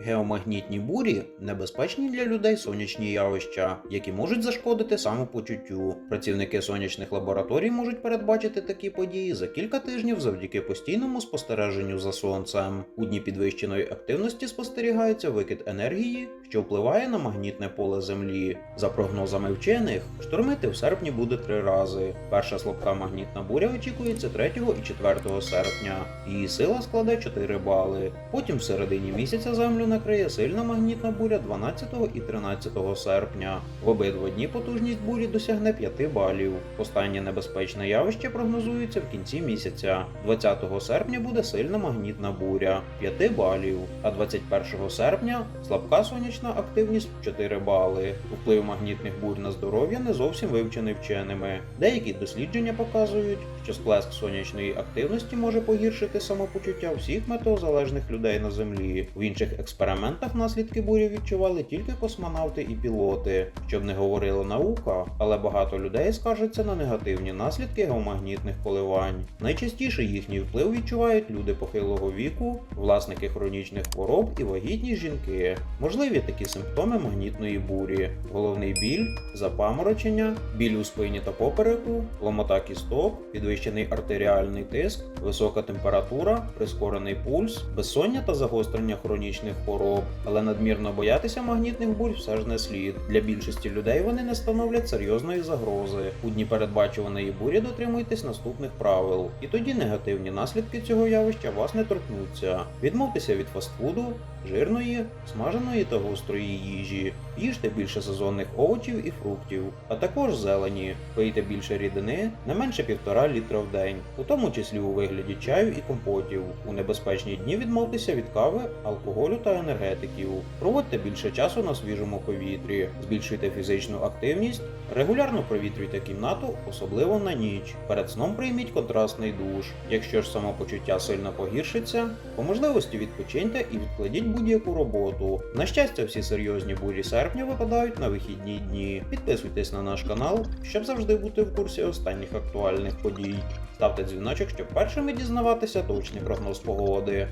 Геомагнітні бурі небезпечні для людей сонячні явища, які можуть зашкодити самопочуттю. Працівники сонячних лабораторій можуть передбачити такі події за кілька тижнів завдяки постійному спостереженню за сонцем. У дні підвищеної активності спостерігається викид енергії, що впливає на магнітне поле Землі. За прогнозами вчених, штормити в серпні буде три рази. Перша слабка магнітна буря очікується 3 і 4 серпня. Її сила складе 4 бали. Потім в середині місяця землю накриє сильна магнітна буря 12 і 13 серпня. В обидва дні потужність бурі досягне 5 балів. Останнє небезпечне явище прогнозується в кінці місяця. 20 серпня буде сильна магнітна буря 5 балів, а 21 серпня слабка сонячна активність 4 бали. Вплив магнітних бурь на здоров'я не зовсім вивчений вченими. Деякі дослідження показують, що сплеск сонячної активності може погіршити самопочуття всіх метеозалежних людей на землі. В інших експериментах наслідки бурі відчували тільки космонавти і пілоти, щоб не говорила наука, але багато людей скаржаться на негативні наслідки геомагнітних коливань. Найчастіше їхній вплив відчувають люди похилого віку, власники хронічних хвороб і вагітні жінки. Можливі такі симптоми магнітної бурі: головний біль, запаморочення, біль у спині та попереку, ломота кісток, підвищений артеріальний тиск, висока температура, прискорений пульс, безсоння та загострення хронічних хвороб. Але надмірно боятися магнітних бурь все ж не слід. Для більшості людей вони не становлять серйозної загрози. У дні передбачуваної бурі дотримуйтесь наступних правил, і тоді негативні наслідки цього явища вас не торкнуться. Відмовтеся від фастфуду, жирної, смаженої та гострої їжі. Їжте більше сезонних овочів і фруктів, а також зелені. Пийте більше рідини, не менше півтора літра в день, у тому числі у вигляді чаю і компотів. У небезпечні дні відмовтеся від кави, алкоголю та енергетиків. Проводьте більше часу на свіжому повітрі, збільшуйте фізичну активність, регулярно провітрюйте кімнату, особливо на ніч. Перед сном прийміть контрастний душ. Якщо ж самопочуття сильно погіршиться, по можливості відпочиньте і відкладіть будь-яку роботу. На щастя, всі серйозні бурі серпня випадають на вихідні дні. Підписуйтесь на наш канал, щоб завжди бути в курсі останніх актуальних подій. Ставте дзвіночок, щоб першими дізнаватися точний прогноз погоди.